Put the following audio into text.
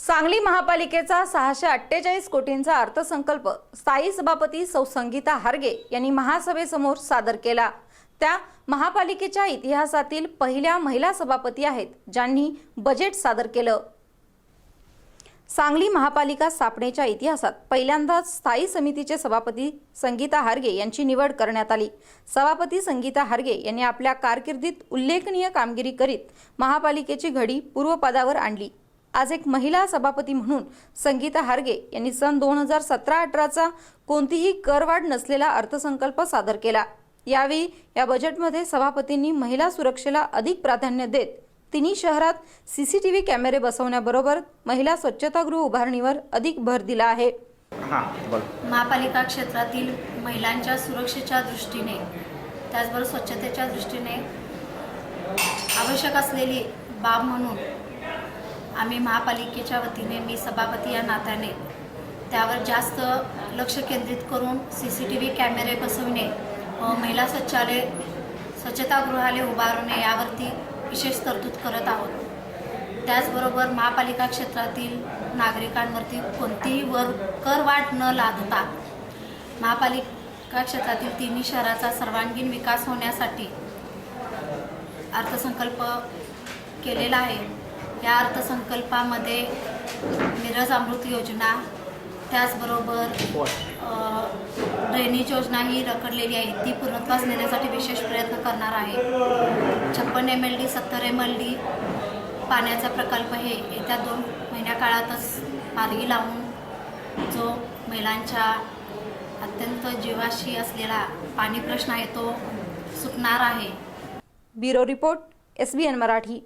सांगली महापालिकेचा सहाशे अठ्ठेचाळीस कोटींचा अर्थसंकल्प स्थायी सभापती सौ संगीता हार्गे यांनी महासभेसमोर सादर केला. त्या महापालिकेच्या इतिहासातील पहिल्या महिला सभापती आहेत ज्यांनी बजेट सादर केलं. सांगली महापालिका स्थापनेच्या इतिहासात पहिल्यांदाच स्थायी समितीचे सभापती संगीता हार्गे यांची निवड करण्यात आली. सभापती संगीता हार्गे यांनी आपल्या कारकिर्दीत उल्लेखनीय कामगिरी करीत महापालिकेची घडी पूर्वपदावर आणली. आज एक महिला सभापती म्हणून संगीता हार्गे यांनी सन दोन हजार सतरा अठराचा कोणतीही करवाढ नसलेला अर्थसंकल्प सादर केला. यावेळी या बजेटमध्ये सभापतींनी महिला सुरक्षेला अधिक प्राधान्य देत तिन्ही शहरात सीसीटीव्ही कॅमेरे बसवण्याबरोबर महिला स्वच्छतागृह उभारणीवर अधिक भर दिला आहे. हां महापालिका क्षेत्रातील महिलांच्या सुरक्षेच्या दृष्टीने त्याचबरोबर स्वच्छतेच्या दृष्टीने आवश्यक असलेली बाब म्हणून आम्ही महापालिकेच्या वतीने मी सभापती या नात्याने त्यावर जास्त लक्ष केंद्रित करून सी सी टी व्ही कॅमेरे बसवणे व महिला स्वच्छालय स्वच्छतागृहालय उभारणे यावरती विशेष तरतूद करत आहोत. त्याचबरोबर महापालिका क्षेत्रातील नागरिकांवरती कोणतीही वर करवाढ न लादता महापालिका क्षेत्रातील तिन्ही शहराचा सर्वांगीण विकास होण्यासाठी अर्थसंकल्प केलेला आहे. या अर्थसंकल्पामध्ये मिरज अमृत योजना त्याचबरोबर अ, ड्रेनेज योजना ही रखडलेली आहे. ती पूर्णत्वास नेण्यासाठी विशेष प्रयत्न करणार आहे. छप्पन एम एल डी सत्तर एम एल डी पाण्याचा प्रकल्प हे येत्या दोन महिन्या काळातच मार्गी लावून जो महिलांच्या अत्यंत जीवाशी असलेला पाणी प्रश्न आहे तो सुटणार आहे. Bureau report S B N Marathi.